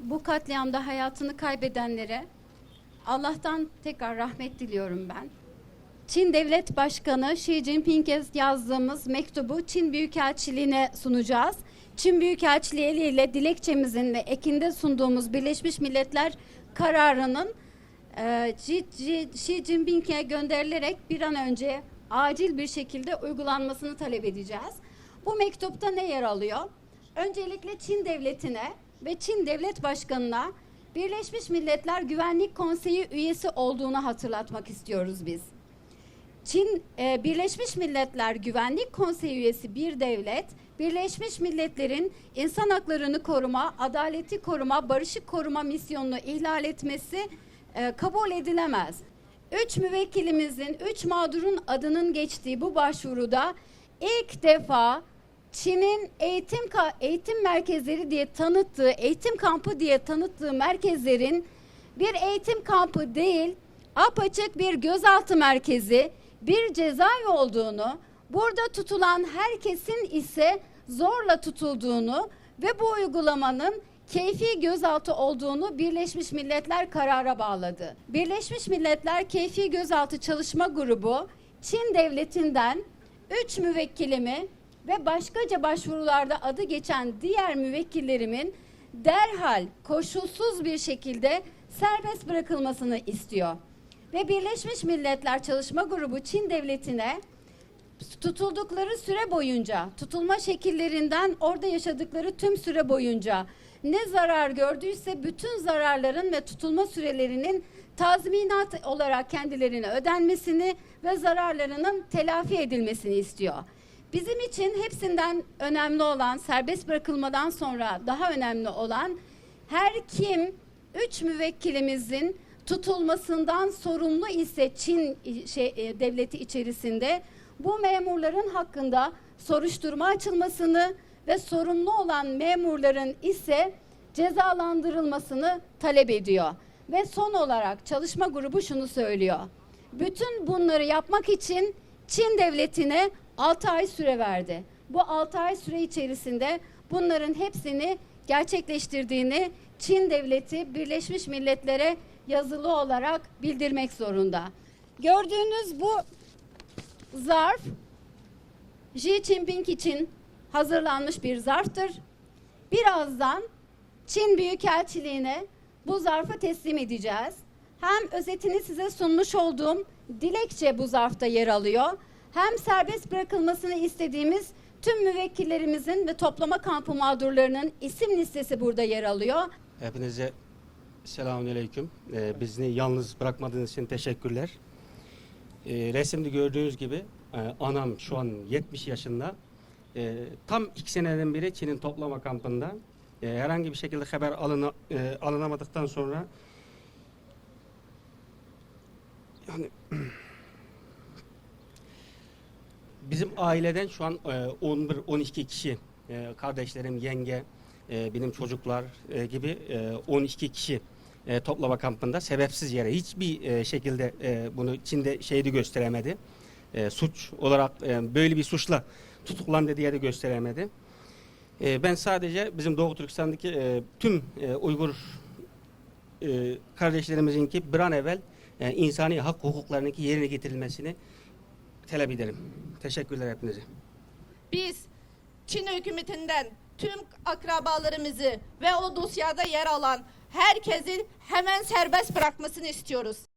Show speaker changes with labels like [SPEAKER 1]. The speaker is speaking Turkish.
[SPEAKER 1] bu katliamda hayatını kaybedenlere Allah'tan tekrar rahmet diliyorum ben. Çin Devlet Başkanı Xi Jinping'e yazdığımız mektubu Çin Büyükelçiliğine sunacağız. Çin Büyükelçiliği eliyle dilekçemizin ve ekinde sunduğumuz Birleşmiş Milletler kararının e, Xi Jinping'e gönderilerek bir an önce acil bir şekilde uygulanmasını talep edeceğiz. Bu mektupta ne yer alıyor? Öncelikle Çin Devleti'ne ve Çin Devlet Başkanı'na Birleşmiş Milletler Güvenlik Konseyi üyesi olduğunu hatırlatmak istiyoruz biz. Çin e, Birleşmiş Milletler Güvenlik Konseyi üyesi bir devlet, Birleşmiş Milletler'in insan haklarını koruma, adaleti koruma, barışı koruma misyonunu ihlal etmesi e, kabul edilemez. Üç müvekkilimizin, üç mağdurun adının geçtiği bu başvuruda ilk defa Çin'in eğitim eğitim merkezleri diye tanıttığı, eğitim kampı diye tanıttığı merkezlerin bir eğitim kampı değil, apaçık bir gözaltı merkezi, bir cezaevi olduğunu, burada tutulan herkesin ise zorla tutulduğunu ve bu uygulamanın keyfi gözaltı olduğunu Birleşmiş Milletler karara bağladı. Birleşmiş Milletler Keyfi Gözaltı Çalışma Grubu Çin devletinden 3 müvekkilimi ve başkaca başvurularda adı geçen diğer müvekkillerimin derhal koşulsuz bir şekilde serbest bırakılmasını istiyor. Ve Birleşmiş Milletler Çalışma Grubu Çin devletine tutuldukları süre boyunca, tutulma şekillerinden orada yaşadıkları tüm süre boyunca ne zarar gördüyse bütün zararların ve tutulma sürelerinin tazminat olarak kendilerine ödenmesini ve zararlarının telafi edilmesini istiyor. Bizim için hepsinden önemli olan serbest bırakılmadan sonra daha önemli olan her kim üç müvekkilimizin tutulmasından sorumlu ise Çin şey, e, devleti içerisinde bu memurların hakkında soruşturma açılmasını ve sorumlu olan memurların ise cezalandırılmasını talep ediyor. Ve son olarak çalışma grubu şunu söylüyor. Bütün bunları yapmak için Çin devletine 6 ay süre verdi. Bu 6 ay süre içerisinde bunların hepsini gerçekleştirdiğini Çin devleti Birleşmiş Milletler'e yazılı olarak bildirmek zorunda. Gördüğünüz bu zarf Xi Jinping için hazırlanmış bir zarftır. Birazdan Çin Büyükelçiliğine bu zarfı teslim edeceğiz. Hem özetini size sunmuş olduğum dilekçe bu zarfta yer alıyor. Hem serbest bırakılmasını istediğimiz tüm müvekkillerimizin ve toplama kampı mağdurlarının isim listesi burada yer alıyor.
[SPEAKER 2] Hepinize selamünaleyküm. Ee, bizi yalnız bırakmadığınız için teşekkürler. Ee, resimde gördüğünüz gibi e, anam şu an 70 yaşında. Ee, tam iki seneden beri Çin'in toplama kampında. Ee, herhangi bir şekilde haber alına, e, alınamadıktan sonra yani bizim aileden şu an e, 11-12 kişi e, kardeşlerim, yenge, e, benim çocuklar e, gibi e, 12 kişi e, toplama kampında sebepsiz yere hiçbir e, şekilde e, bunu Çin'de şeydi gösteremedi. E, suç olarak e, böyle bir suçla tutuklandı diye de gösteremedi. E, ben sadece bizim Doğu Türkistan'daki e, tüm e, Uygur e, kardeşlerimizinki bir an evvel e, insani hak hukuklarındaki yerine getirilmesini talep ederim. Teşekkürler hepinize.
[SPEAKER 3] Biz Çin hükümetinden tüm akrabalarımızı ve o dosyada yer alan herkesin hemen serbest bırakmasını istiyoruz.